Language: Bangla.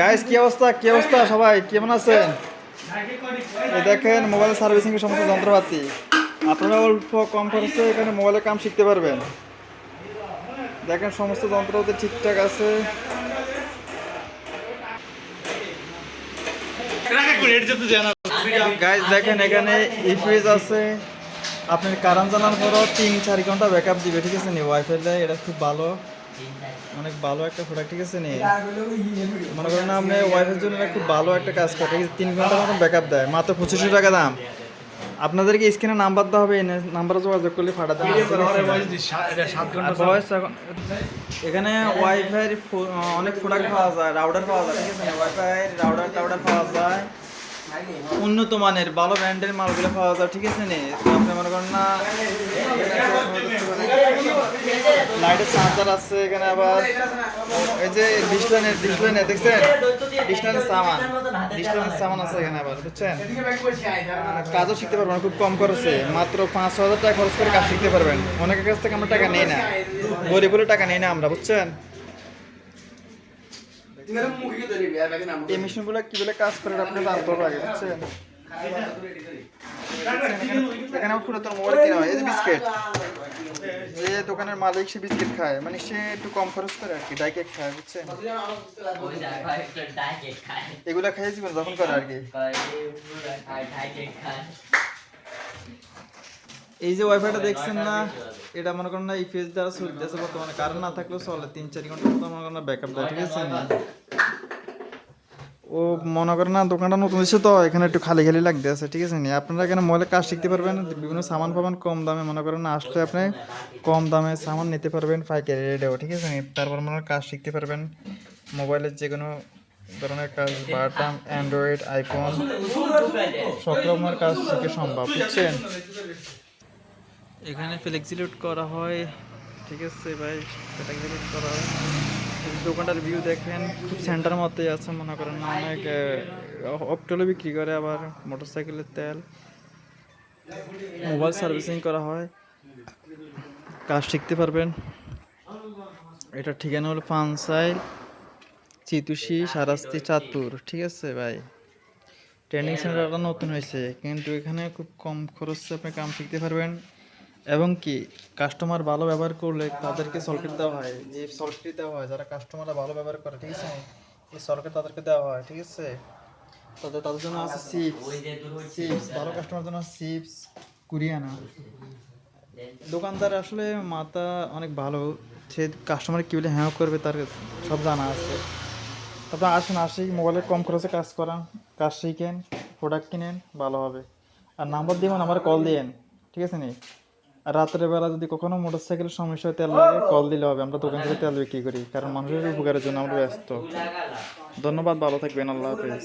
গাইস কি অবস্থা? কি অবস্থা সবাই? কেমন আছেন? দেখেন মোবাইল সার্ভিসিং সমস্ত যন্ত্রপাতি। আপনারা অল্প কম খরচে এখানে মোবাইলের কাম শিখতে পারবেন। দেখেন, সমস্ত যন্ত্রপাতি ঠিকঠাক আছে। গাইস দেখেন, এখানে ইফ্রিজ আছে। আপনার কারণ জানার পরও তিন চার ঘণ্টা ব্যাকআপ দিবে, ঠিক আছে নি? ওয়াইফাই এটা খুব ভালো। অনেক ভালো একটা প্রোডাক্ট ঠিক আছে নি? মনে করেন আপনি ওয়াইফাইয়ের জন্য একটু ভালো একটা কাজ করে তিন ঘণ্টা মতো ব্যাকআপ দেয় মাত্র পঁচিশশো টাকা দাম। আপনাদেরকে স্ক্রিনে নাম্বার দেওয়া হবে নাম্বারে যোগাযোগ করলে ফাটাতে ভয়েস এখন এখানে ওয়াইফাই অনেক প্রোডাক্ট পাওয়া যায় রাউডার পাওয়া যায় ঠিক আছে ওয়াইফাই রাউডার টাউটার পাওয়া যায়। উন্নত মানের, ভালো ব্র্যান্ডের মালগুলো পাওয়া যায়, ঠিক আছে নে? আপনি মনে করেন না, লাইটের চার্জার আছে এখানে আবার। এই যে ডিসপ্লেনের ডিসপ্লেনে দেখছেন? ডিসপ্লেনের সামান ডিসপ্লেনের সামান আছে এখানে আবার, বুঝছেন? কাজও শিখতে পারবেন, খুব কম খরচে। মাত্র পাঁচ হাজার টাকা খরচ করে কাজ শিখতে পারবেন। অনেকের কাছ থেকে আমরা টাকা নেই না। গরিব বলে টাকা নেই না আমরা, বুঝছেন? এই মেশিনগুলো কি বলে কাজ করে আপনি জানতে আগে বুঝছেন? এখানে আমার পুরাতন মোবাইল কেনা হয় এই যে বিস্কিট। যে দোকানের মালিক সে বিস্কিট খায়। মানে সে একটু কম খরচ করে আর কি ডাই কেক খায় বুঝছেন? এগুলা খাইয়ে জীবন যখন করে আর কি। এই যে ওয়াইফাইটা দেখছেন না, এটা মনে করেন না এই ফেজ দ্বারা চলতেছে বর্তমানে কারেন্ট না থাকলেও চলে। তিন, চার ঘণ্টা মতো মনে করেন ব্যাকআপ দেয় ঠিক আছে ও মনে করেন না, দোকানটা নতুন এসে তো, এখানে একটু খালি খালি লাগতে আছে, ঠিক আছে নি? আপনারা এখানে মোবাইলের কাজ শিখতে পারবেন, বিভিন্ন সামান পাবেন কম দামে মনে করেন না, আসলে আপনি কম দামে সামান নিতে পারবেন পাইকারি রেটেও, ঠিক আছে নি? তারপর মনে কাজ শিখতে পারবেন মোবাইলের যে কোনো ধরনের কাজ, বাটাম অ্যান্ড্রয়েড আইফোন সব রকমের কাজ শিখে সম্ভব, বুঝছেন? এখানে ফ্লেক্সিলিউট করা হয়। ঠিক আছে ভাই ফ্লেক্সিলিউট করা হয়। দোকানটার ভিউ দেখেন, খুব সেন্টার মতোই আছে, মনে করেন অনেক অপটলে বিক্রি করে আবার মোটরসাইকেলের তেল। মোবাইল সার্ভিসিং করা হয়। কাজ শিখতে পারবেন। এটা ঠিকানা হলো পানসাইল, চিতুষি, সারাস্তি, চাঁদপুর। ঠিক আছে ভাই। ট্রেনিং সেন্টারটা নতুন হয়েছে, কিন্তু এখানে খুব কম খরচে আপনি কাম শিখতে পারবেন। এবং কি কাস্টমার ভালো ব্যবহার করলে তাদেরকে সলকেট দেওয়া হয়। যে সলকেট দেওয়া হয়, যারা কাস্টমাররা ভালো ব্যবহার করে, ঠিক আছে? এই সলকেট তাদেরকে দেওয়া হয়, ঠিক আছে? তাদের তাদের জন্য আছে চিপস চিপস ভালো কাস্টমার জন্য চিপস কুরিয়ানা। দোকানদার আসলে মাথা অনেক ভালো। সে কাস্টমার কী বলে হ্যাঁ করবে তার সব জানা আছে। তারপর আসুন আসি মোবাইলে কম খরচে কাজ করান, কাজ শিখেন প্রোডাক্ট কিনেন, ভালো হবে। আর নাম্বার দিবেন আমার কল দিয়েন, ঠিক আছে নি? রাতের বেলা যদি কখনো মোটর সাইকেলের সমস্যা তেল লাগে কল দিলে হবে। আমরা দোকান থেকে তেল বিক্রি করি, কারণ মানুষের উপকারের জন্য আমরা ব্যস্ত। ধন্যবাদ, ভালো থাকবেন, আল্লাহ হাফেজ।